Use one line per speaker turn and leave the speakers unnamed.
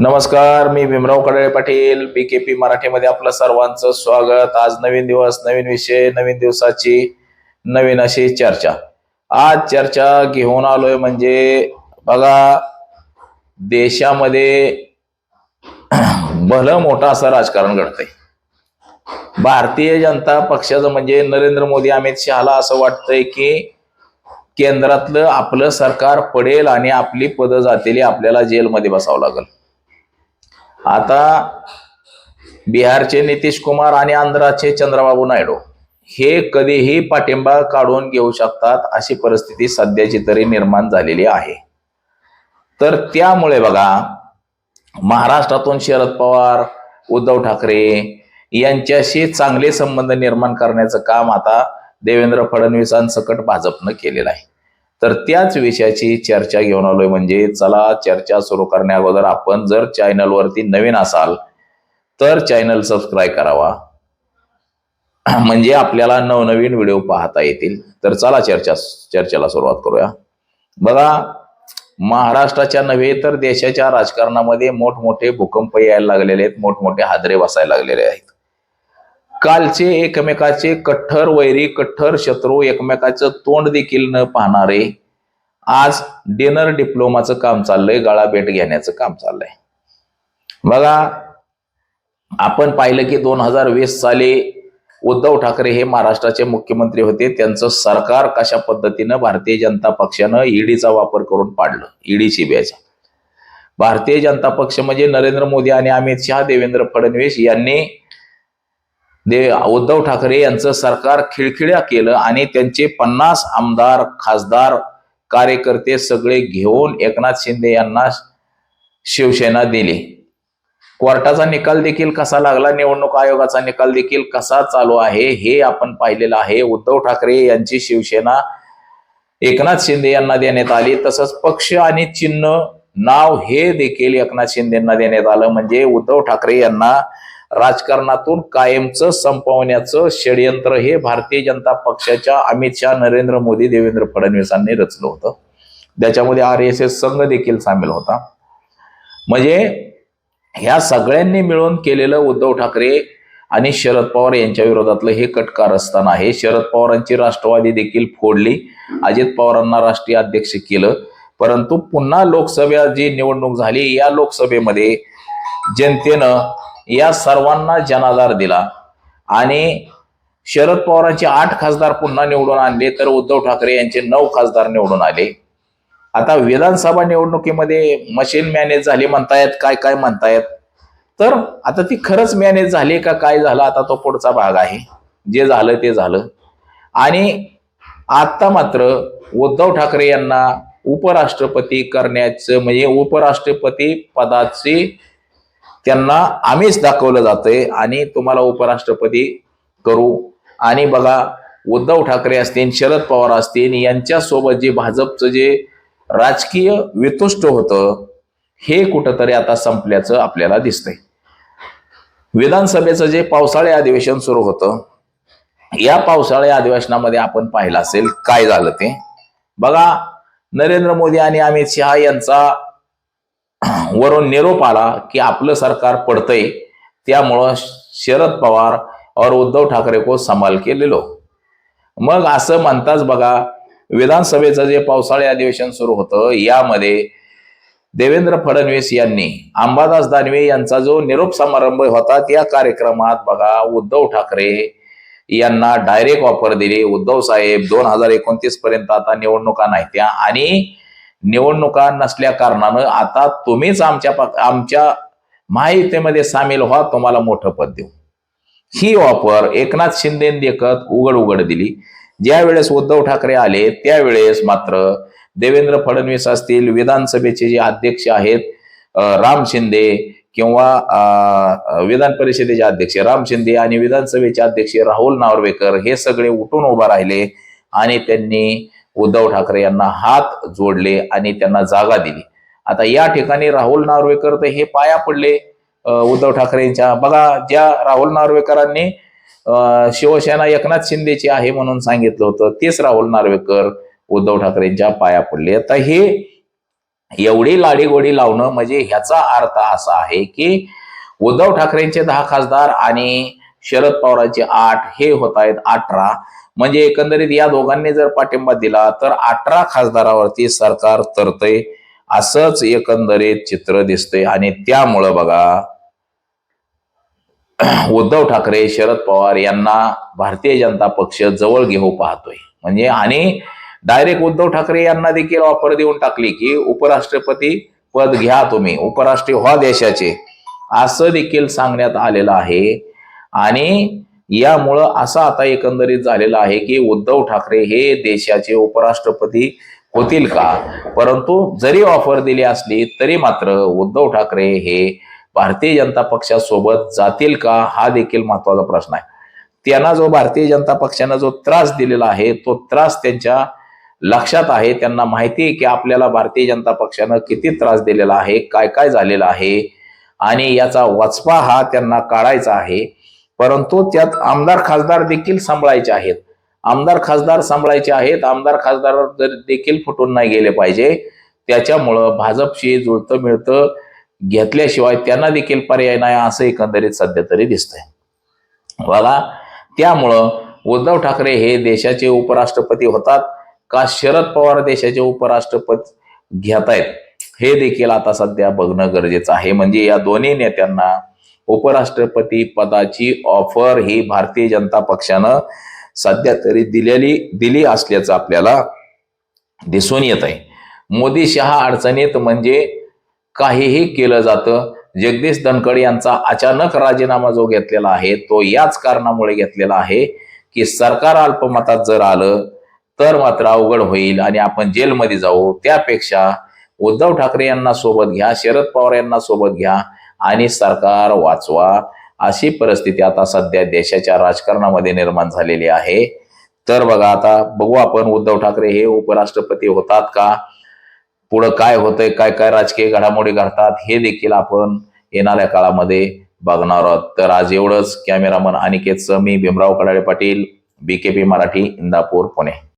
नमस्कार मी Bhimrao Kadale Patil B KP मराठीमध्ये आपलं सर्वांचं स्वागत. आज नवीन दिवस नवीन विषय नवीन दिवसाची नवीन अशी चर्चा. आज चर्चा घेऊन आलोय म्हणजे बघा देशामध्ये भलं मोठं असं राजकारण घडतंय. भारतीय जनता पक्षाचं म्हणजे नरेंद्र मोदी अमित शहाला असं वाटतंय की केंद्रातलं आपलं सरकार पडेल आणि आपली पदं जातील आपल्याला जेलमध्ये बसावं लागेल. आता बिहारचे नितीश कुमार आणि आंध्राचे चंद्रबाबू नायडू हे कधीही पाठिंबा काढून घेऊ शकतात अशी परिस्थिती सध्याची तरी निर्माण झालेली आहे. तर त्यामुळे बघा महाराष्ट्रातून शरद पवार उद्धव ठाकरे यांच्याशी चांगले संबंध निर्माण करण्याचं काम आता देवेंद्र फडणवीसांसकट भाजपनं केलेलं आहे. तर त्याच विषयाची चर्चा घेऊन आलोय. म्हणजे चला चर्चा सुरू करण्या अगोदर आपण जर चॅनलवरती नवीन असाल तर चॅनल सबस्क्राईब करावा. म्हणजे आपल्याला नवनवीन व्हिडिओ पाहता येतील. तर चला चर्चा चर्चेला सुरुवात करूया. बघा महाराष्ट्राच्या नव्हे तर देशाच्या राजकारणामध्ये मोठमोठे भूकंप यायला लागलेले आहेत मोठमोठे हादरे बसायला लागलेले आहेत. कालचे एकमेकाचे कठ्ठर वैरी कठ्ठर शत्रू एकमेकाचं तोंड देखील न पाहणारे आज डिनर डिप्लोमाचं काम चाललंय गळाभेट घेण्याचं काम चाललंय. बघा आपण पाहिलं की दोन हजार वीस साली उद्धव ठाकरे हे महाराष्ट्राचे मुख्यमंत्री होते. त्यांचं सरकार कशा पद्धतीनं भारतीय जनता पक्षानं ईडीचा वापर करून पाडलं ईडी सीबीआयचा भारतीय जनता पक्ष म्हणजे नरेंद्र मोदी आणि अमित शहा देवेंद्र फडणवीस यांनी दे उद्धव ठाकरे यांचं सरकार खिळखिळ्या केलं आणि त्यांचे पन्नास आमदार खासदार कार्यकर्ते सगळे घेऊन एकनाथ शिंदे यांना शिवसेना दिली. कोर्टाचा निकाल देखील कसा लागला? निवडणूक आयोगाचा निकाल देखील कसा चालू आहे? हे आपण पाहिलेलं आहे. उद्धव ठाकरे यांची शिवसेना एकनाथ शिंदे यांना देण्यात आली. तसंच पक्ष आणि चिन्ह नाव हे देखील एकनाथ शिंदेना देण्यात आलं. म्हणजे उद्धव ठाकरे यांना राजकारणातून कायमचं संपवण्याचं षडयंत्र हे भारतीय जनता पक्षाच्या अमित शहा नरेंद्र मोदी देवेंद्र फडणवीसांनी रचलं होतं. त्याच्यामध्ये आर एस एस संघ देखील सामील होता. म्हणजे ह्या सगळ्यांनी मिळून केलेलं उद्धव ठाकरे आणि शरद पवार यांच्या विरोधातलं हे कटकार असताना आहे शरद पवारांची राष्ट्रवादी देखील फोडली. अजित पवारांना राष्ट्रीय अध्यक्ष केलं. परंतु पुन्हा लोकसभा जी निवडणूक झाली या लोकसभेमध्ये जनतेनं या सर्वांना जनाधार दिला. आणि शरद पवारांचे आठ खासदार पुन्हा निवडून आणले तर उद्धव ठाकरे यांचे नऊ खासदार निवडून आले. आता विधानसभा निवडणुकीमध्ये मशीन मॅनेज झाली म्हणतायत काय काय म्हणतायत? तर आता ती खरंच मॅनेज झाली का काय झालं आता तो पुढचा भाग आहे. जे झालं ते झालं. आणि आता मात्र उद्धव ठाकरे यांना उपराष्ट्रपती करण्याचं म्हणजे उपराष्ट्रपती पदाची त्यांना आम्हीच दाखवलं जातंय आणि तुम्हाला उपराष्ट्रपती करू. आणि बघा उद्धव ठाकरे असतील शरद पवार असतील यांच्यासोबत जे भाजपचं जे राजकीय वितुष्ट होतं हे कुठंतरी आता संपल्याचं आपल्याला दिसतंय. विधानसभेचं जे पावसाळी अधिवेशन सुरू होतं या पावसाळी अधिवेशनामध्ये आपण पाहिलं असेल काय झालं ते. बघा नरेंद्र मोदी आणि अमित शहा यांचा वरून निरोप आला की आपलं सरकार पडतंय त्यामुळं शरद पवार और उद्धव ठाकरे को संभाल के मग असं म्हणताच बघा विधानसभेचं जे पावसाळी अधिवेशन सुरू होतं यामध्ये देवेंद्र फडणवीस यांनी अंबादास दानवे यांचा जो निरोप समारंभ होता त्या कार्यक्रमात बघा उद्धव ठाकरे यांना डायरेक्ट ऑफर दिली. उद्धव साहेब दोन हजार एकोणतीस पर्यंत आता निवडणुका नाही त्या आणि निवडणुका नसल्या कारणानं आता तुम्हीच आमच्या आमच्या महायुतीमध्ये सामील व्हा तुम्हाला मोठं पद देऊ. ही ऑफर एकनाथ शिंदे देखत उघड उघड दिली. ज्या वेळेस उद्धव ठाकरे आले त्यावेळेस मात्र देवेंद्र फडणवीस असतील विधानसभेचे जे अध्यक्ष आहेत राम शिंदे किंवा विधान परिषदेचे अध्यक्ष राम शिंदे आणि विधानसभेचे अध्यक्ष राहुल नार्वेकर हे सगळे उठून उभा राहिले आणि त्यांनी उद्धव ठाकरे यांना हात जोडले आणि त्यांना जागा दिली. आता या ठिकाणी राहुल नार्वेकर तर हे पाया पडले. उद्धव ठाकरेंच्या. बघा ज्या राहुल नार्वेकरांनी शिवसेना एकनाथ शिंदेची आहे म्हणून सांगितलं होतं तेच राहुल नार्वेकर उद्धव ठाकरेंच्या पाया पडले. आता हे एवढी लाडीगोडी लावणं म्हणजे ह्याचा अर्थ असा आहे की उद्धव ठाकरेंचे दहा खासदार आणि शरद पवारांचे आठ हे होत आहेत अठरा. म्हणजे एकंदरीत या दोघांनी जर पाठिंबा दिला तर अठरा खासदारावरती सरकार तरतय असंच एकंदरीत चित्र दिसतंय. आणि त्यामुळं बघा उद्धव ठाकरे शरद पवार यांना भारतीय जनता पक्ष जवळ घेऊ पाहतोय. म्हणजे आणि डायरेक्ट उद्धव ठाकरे यांना देखील ऑफर देऊन टाकली की उपराष्ट्रपती पद घ्या तुम्ही उपराष्ट्रीय व्हा देशाचे. असं देखील सांगण्यात आलेलं आहे. आणि यामुळं असं आता एकंदरीत झालेलं आहे की उद्धव ठाकरे हे देशाचे उपराष्ट्रपती होतील का? परंतु जरी ऑफर दिली असली तरी मात्र उद्धव ठाकरे हे भारतीय जनता पक्षासोबत जातील का? हा देखील महत्त्वाचा प्रश्न आहे. त्यांना जो भारतीय जनता पक्षानं जो त्रास दिलेला आहे तो त्रास त्यांच्या लक्षात आहे. त्यांना माहिती आहे की आपल्याला भारतीय जनता पक्षानं किती त्रास दिलेला आहे काय काय झालेलं आहे आणि याचा वचपा हा त्यांना काढायचा आहे. परंतु त्यात आमदार खासदार देखील सांभाळायचे आहेत. आमदार खासदार सांभाळायचे आहेत आमदार खासदार जर देखील फुटून नाही गेले पाहिजे त्याच्यामुळं भाजपशी जुळतं मिळतं घेतल्याशिवाय त्यांना देखील पर्याय नाही असं एकंदरीत सध्या तरी दिसतंय. बघा त्यामुळं उद्धव ठाकरे हे देशाचे उपराष्ट्रपती होतात का शरद पवार देशाचे उपराष्ट्रपती घेत आहेत हे देखील आता सध्या बघणं गरजेचं आहे. म्हणजे या दोन्ही नेत्यांना उपराष्ट्रपती पदाची ऑफर ही भारतीय जनता पक्षानं सध्या तरी दिलेली दिली असल्याचं आपल्याला दिसून येत आहे मोदी शहा अडचणीत म्हणजे काहीही केलं जातं. जगदीश धनखड यांचा अचानक राजीनामा जो घेतलेला आहे तो याच कारणामुळे घेतलेला आहे की सरकार अल्पमतात जर आलं तर मात्र अवघड होईल आणि आपण जेलमध्ये जाऊ. त्यापेक्षा उद्धव ठाकरे यांना सोबत घ्या शरद पवार यांना सोबत घ्या. आणि सरकार वाचवा अशी परिस्थिती आता सध्या देशाच्या राजकारणामध्ये निर्माण झालेली आहे. तर बघा आता बघू आपण उद्धव ठाकरे हे उपराष्ट्रपती होतात का? पुढं काय होतंय काय काय राजकीय घडामोडी घडतात हे देखील आपण येणाऱ्या काळामध्ये बघणार आहोत. तर आज एवढंच. कॅमेरामन अनिकेतचं मी भीमराव कडाळे पाटील बीकेपी मराठी इंदापूर पुणे.